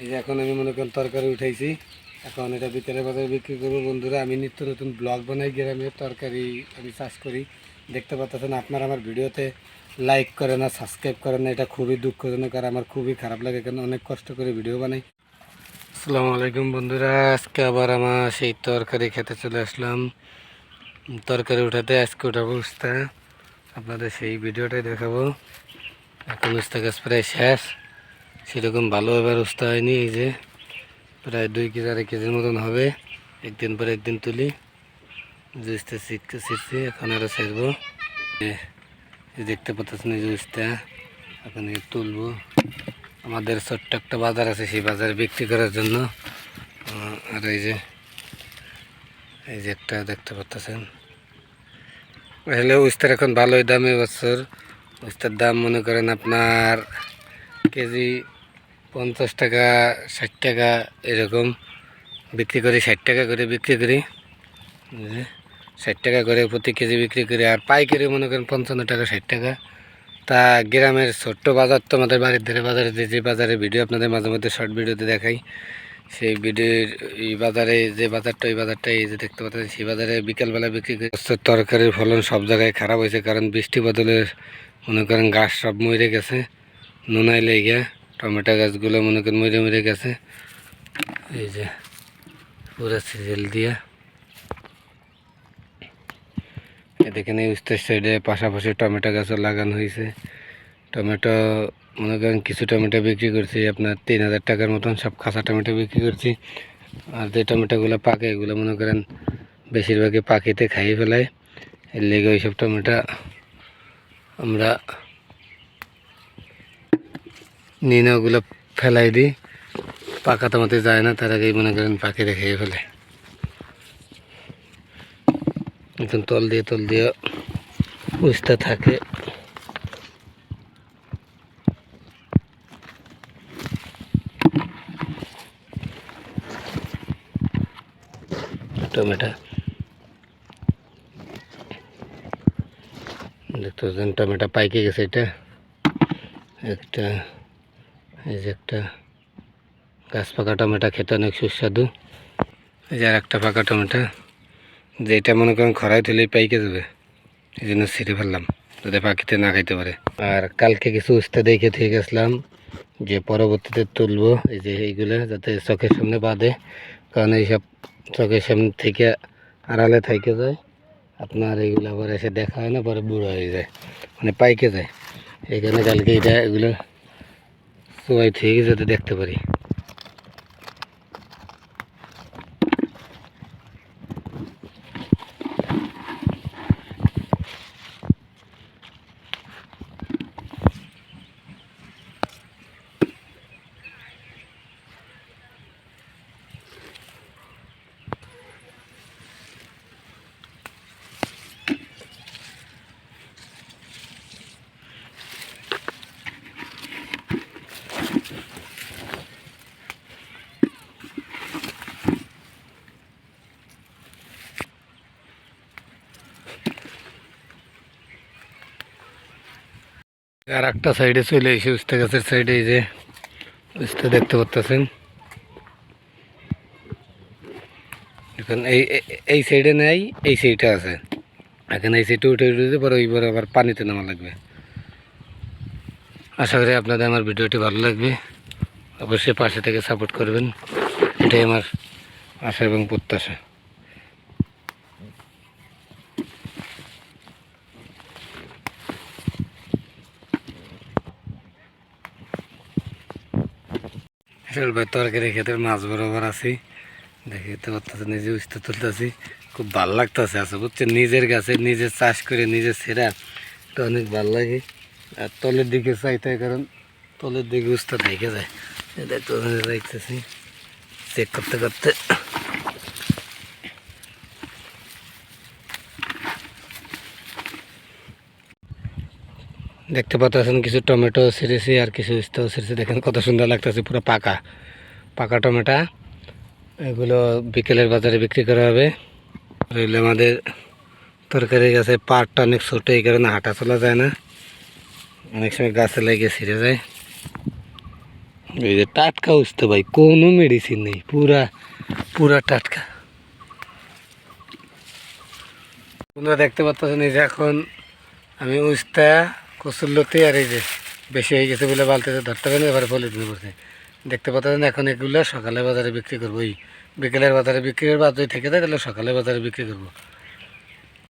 এই যে এখন আমি মনে করেন তরকারি উঠাইছি। এখন এটা বিকেলে বাজারে বিক্রি করব। বন্ধুরা, আমি নিত্য নতুন ব্লগ বানাই, গ্রামের তরকারি আমি চাষ করি। দেখতে পাচ্ছেন আপনারা আমার ভিডিওতে লাইক করে না সাবস্ক্রাইব করে না, এটা খুবই দুঃখজনক আর আমার খুবই খারাপ লাগে কারণ অনেক কষ্ট করে ভিডিও বানাই। আসসালামু আলাইকুম বন্ধুরা, আজকে আবার আমার সেই তরকারি খেতে চলে আসলাম। তরকারি উঠাতে আজকে উঠাবো উস্তা আপনাদের সেই ভিডিওটাই দেখাবো। এখন উস্তা গাছ প্রায় শেষ। সেরকম ভালো এবার উস্তা হয়নি, এই যে প্রায় দুই কেজি, আড়াই কেজির মতন হবে। একদিন পর একদিন তুলি। জুসটা শিখতে শিখছি এখন আরও এ- দেখতে পাচ্ছেন এই জুসটা। এখন তুলবো। আমাদের ছোট্ট একটা বাজার আছে, সেই বাজারে বিক্রি করার জন্য। আর এই যে এই যে একটা দেখতে পাচ্ছেন। আসলে উস্তার এখন ভালোই দামে বছর। উস্তার দাম মনে করেন আপনার কেজি পঞ্চাশ টাকা, ষাট টাকা এরকম বিক্রি করি, ষাট টাকা করে বিক্রি করি। ষাট টাকা করে প্রতি কেজি বিক্রি করি। আর পাইকারি মনে করেন পঞ্চান্ন টাকা, ষাট টাকা। তা গ্রামের ছোট্ট বাজার তো আমাদের বাড়ির ধারে বাজারে, যে যে বাজারে ভিডিও আপনাদের মাঝে মধ্যে শর্ট ভিডিওতে দেখাই, সেই ভিডিওর এই বাজারে যে বাজারটা, ওই বাজারটা এই যে দেখতে পাচ্ছেন, সেই বাজারে বিকেলবেলা বিক্রি করে। তরকারির ফলন সব জায়গায় খারাপ হয়েছে, কারণ বৃষ্টি বদলে মনে করেন গাছ সব মরে গেছে নুনাই লেগে। টমেটো গাছগুলো মনে করেন মরে মরে গেছে। এই যে, পুরো সিজেল দিয়ে। দেখেন এই উত্তর সাইডে পাশাপাশি টমেটো গাছও লাগানো হয়েছে টমেটো, মনে করেন কিছু টমেটো বিক্রি করছি, আপনার তিন হাজার টাকার মতন সব কাঁচা টমেটো বিক্রি করছি। আর যে টমেটোগুলো পাকে, এগুলো মনে করেন বেশিরভাগই পাখিতে খাইয়ে ফেলায়। এর লেগে ওইসব টমেটো আমরা নিয়ে না ওগুলো ফেলাই দিই। পাকা টমাতে যায় না, তার আগেই মনে করেন পাখিতে খেয়ে ফেলে। এখন তল দিয়ে তল দিয়ে উস্তা থাকে। টমেটো। দেখতে পাচ্ছেন, টমেটো পাইকে গেছে এটা। একটা এই যে একটা গাছ পাকা টমেটো খেতে অনেক সুস্বাদু। এই যে আর একটা পাকা টমেটো, যেটা মনে করেন খরায় তুলেই পাইকে যাবে এই জন্য ছিঁড়ে ফেললাম, যাতে পাখিতে না খাইতে পারে। আর কালকে কিছু উস্তা দেখে থেকে গেছিলাম যে পরবর্তীতে তুলবো, এই যে এইগুলো, যাতে চোখের সামনে বাঁধে, কারণ এইসব চোখের সামনে থেকে আড়ালে থাইকে যায়, আপনার এইগুলো আবার এসে দেখা হয় না, পরে বুড়ো হয়ে যায় মানে পাইকে যায়। এইখানে কালকে এটা, এগুলো সবাই থেকে যাতে দেখতে পারি। আর একটা সাইডে চলে এসে উস্তা গাছের সাইডে এই যে উস্তা দেখতে পাচ্ছেন এখন এই এই- সাইডে নেই, এই সাইডে আছে। এখন এই সাইডে উঠে উঠে পরে ওইবার আবার পানিতে নামা লাগবে। আশা করি আপনাদের আমার ভিডিওটি ভালো লাগবে। অবশ্যই পাশে থেকে সাপোর্ট করবেন। এটাই আমার আশা এবং প্রত্যাশা। আসলে তরকারি খেতে মাছ বরাবর আছি। দেখিতে অর্থাৎ নিজে উঠতে তুলতেছি। খুব ভালো লাগতেছে, আছে বুঝছে নিজের গাছে নিজে চাষ করে নিজে ছেঁড়া, তো অনেক ভালো লাগে। আর তলের দিকে চাইতে কারণ তলের দিকে উস্তা দেখে যায়। দেখতে যাইতেছি। চেক করতে করতে দেখতে পাচ্ছেন কিছু টমেটো ছিঁড়েছি আর কিছু উস্তাও ছিঁড়েছি। দেখেন কত সুন্দর লাগতেছে, পুরো পাকা। পাকা টমেটো। এগুলো বিকেলের বাজারে বিক্রি করা হবে। রইলে আমাদের তরকারি গাছে পাটটা অনেক ছোটো, এই কারণে হাঁটা চলা যায় না। অনেক সময় গাছে লেগে ছিঁড়ে যায়। এই যে টাটকা উস্তে ভাই, কোনো মেডিসিন নেই, পুরা পুরা টাটকা। তোমরা দেখতে পাচ্ছেন এই যে এখন আমি উস্তা কচুরলতি আর এই যে বেশি হয়ে গেছে বলে বালতিতে ধরতে পারেন, এবারে পলিথিন করছে দেখতে পাচ্ছেন এখন এগুলো সকালে বাজারে বিক্রি করব, এই বিকেলের বাজারে বিক্রির বাদ যদি থেকে যায় তাহলে সকালে বাজারে বিক্রি করব।